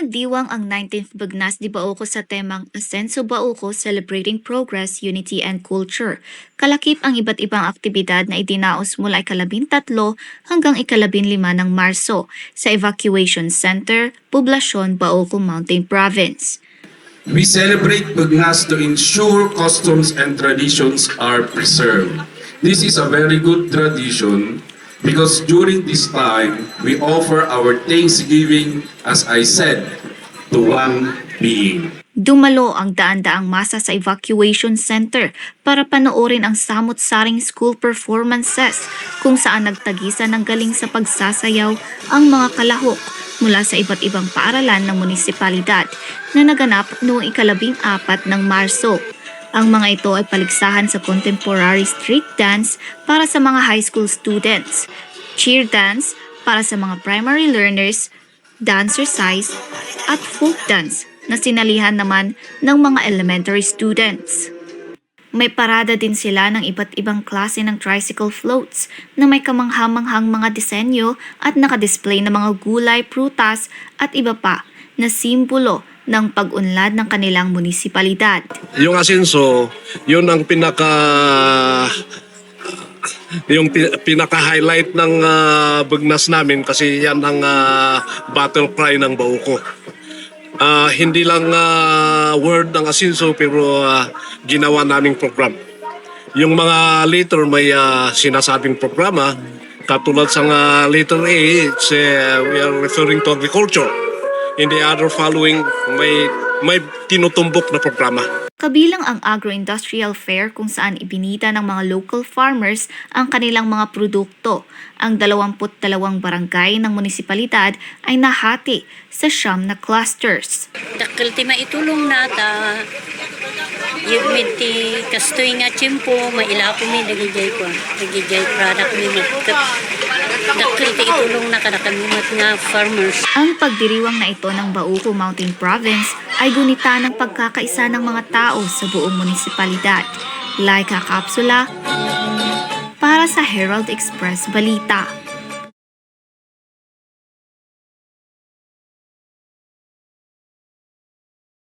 Ipinagdiwang ang 19th Bagnas di Bauco sa temang Asenso Bauco Celebrating Progress, Unity and Culture. Kalakip ang iba't ibang aktibidad na itinaos mula ikalabing tatlo hanggang ikalabing lima ng Marso sa Evacuation Center, Poblasyon, Bauco Mountain Province. We celebrate Bagnas to ensure customs and traditions are preserved. This is a very good tradition because during this time, we offer our thanksgiving, as I said, to one being. Dumalo ang daan-daang masa sa evacuation center para panoorin ang samot-saring school performances kung saan nagtagisa ng galing sa pagsasayaw ang mga kalahok mula sa iba't ibang paaralan ng munisipalidad na naganap noong ikalabing apat ng Marso. Ang mga ito ay paligsahan sa contemporary street dance para sa mga high school students, cheer dance para sa mga primary learners, dancercise, at folk dance na sinalihan naman ng mga elementary students. May parada din sila ng iba't ibang klase ng tricycle floats na may kamanghamanghang mga disenyo at nakadisplay na mga gulay, prutas at iba pa na simbolo ng pag-unlad ng kanilang munisipalidad. Yung asenso, yun ang pinaka yung pi- pinaka-highlight ng ah, Bagnas namin kasi yan ang ah, battle cry ng Bauco. Ah, hindi lang ah, word ng asenso pero ah, ginawa naming program. Yung mga letter may ah, sinasabing programa katulad sa ah, letter A, it's, ah, we are referring to agriculture. In the other following, may may tinutumbok na programa. Kabilang ang agro-industrial fair kung saan ibinita ng mga local farmers ang kanilang mga produkto. Ang 22 barangay ng munisipalidad ay nahati sa siyam na clusters. Dakil ti maitulong nata. Yung minti kastoy nga tiyempo, maila ko mi nagijay ko. Nagijay product mi. Dakil ti itulong na kada kami mat nga farmers. Ang pagdiriwang na ito ng Bauco Mountain Province ay gunita ng pagkakaisa ng mga tao sa buong munisipalidad. Laika Kapsula para sa Herald Express Balita.